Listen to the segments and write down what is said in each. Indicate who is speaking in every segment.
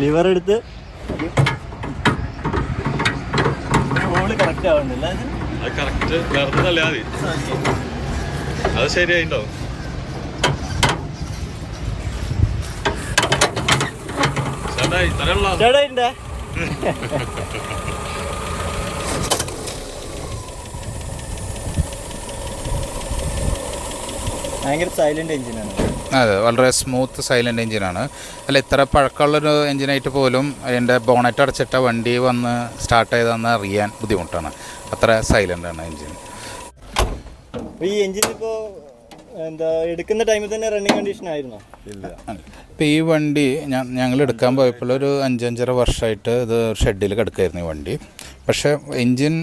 Speaker 1: Liver എടുത്ത്. Whole correct ആവുന്നില്ല
Speaker 2: അത്? കറക്റ്റ് വെറുതെ തള്ളിയാ മതി. അത് ശരിയായിട്ടോ ചേട്ടാ
Speaker 1: ഭയങ്കര സൈലന്റ് എഞ്ചിനാണ്
Speaker 3: അതെ വളരെ സ്മൂത്ത് സൈലന്റ് എഞ്ചിനാണ് അല്ല ഇത്ര പഴക്കമുള്ളൊരു എഞ്ചിനായിട്ട് പോലും അതിന്റെ ബോണറ്റ് അടച്ചിട്ട വണ്ടി വന്ന് സ്റ്റാർട്ട് ചെയ്തതെന്ന് അറിയാൻ ബുദ്ധിമുട്ടാണ്. അത്ര സൈലന്റ് ആണ് എഞ്ചിൻ
Speaker 1: ഈ എഞ്ചിൻ ഇപ്പോ എന്താ എടുക്കുന്ന ടൈമിൽ തന്നെ റണ്ണിങ് കണ്ടീഷൻ ആയിരുന്നോ?
Speaker 2: ഇല്ല.
Speaker 3: ഇപ്പോൾ ഈ വണ്ടി ഞാൻ ഞങ്ങൾ എടുക്കാൻ പോയപ്പോൾ ഒരു അഞ്ചഞ്ചര വർഷമായിട്ട് ഇത് ഷെഡിൽ കിടക്കായിരുന്നു ഈ വണ്ടി. പക്ഷേ എൻജിൻ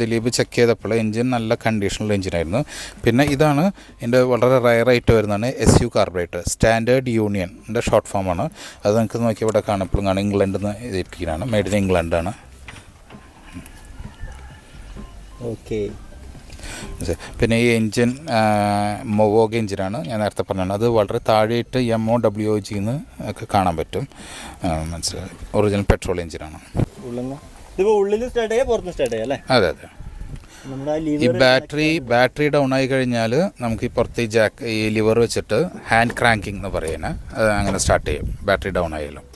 Speaker 3: ദിലീപ് ചെക്ക് ചെയ്തപ്പോൾ എൻജിൻ നല്ല കണ്ടീഷനുള്ള എൻജിനായിരുന്നു പിന്നെ ഇതാണ് എന്റെ വളരെ റയറായിട്ട് വരുന്നതാണ് S U carburettor standard union യൂണിയന്റെ ഷോർട്ട് ഫോമാണ് അത് നിങ്ങൾക്ക് നോക്കി ഇവിടെ കാണപ്പോഴും കാണാം. ഇംഗ്ലണ്ടിൽ നിന്ന് ഇതിരിക്കുകയാണ് മെയ്ഡ് ഇൻ ഇംഗ്ലണ്ടാണ്
Speaker 1: ഓക്കെ.
Speaker 3: പിന്നെ ഈ എൻജിൻ മൊവോഗ് എൻജിനാണ് ഞാൻ നേരത്തെ പറഞ്ഞത്. അത് വളരെ താഴെയിട്ട് എം ഒ ഡബ്ല്യു ജി ജിന്ന് ഒക്കെ കാണാൻ പറ്റും. മനസ്സിലായി? ഒറിജിനൽ പെട്രോൾ എൻജിനാണ്. അതെ അതെ. ഈ ബാറ്ററി ബാറ്ററി ഡൗൺ ആയി കഴിഞ്ഞാൽ നമുക്ക് ഈ പുറത്ത് ഈ ജാക്ക് ഈ ലിവർ വെച്ചിട്ട് ഹാൻഡ് ക്രാങ്കിങ് എന്ന് പറയുന്നത് അങ്ങനെ സ്റ്റാർട്ട് ചെയ്യും. ബാറ്ററി ഡൗൺ ആയാലും.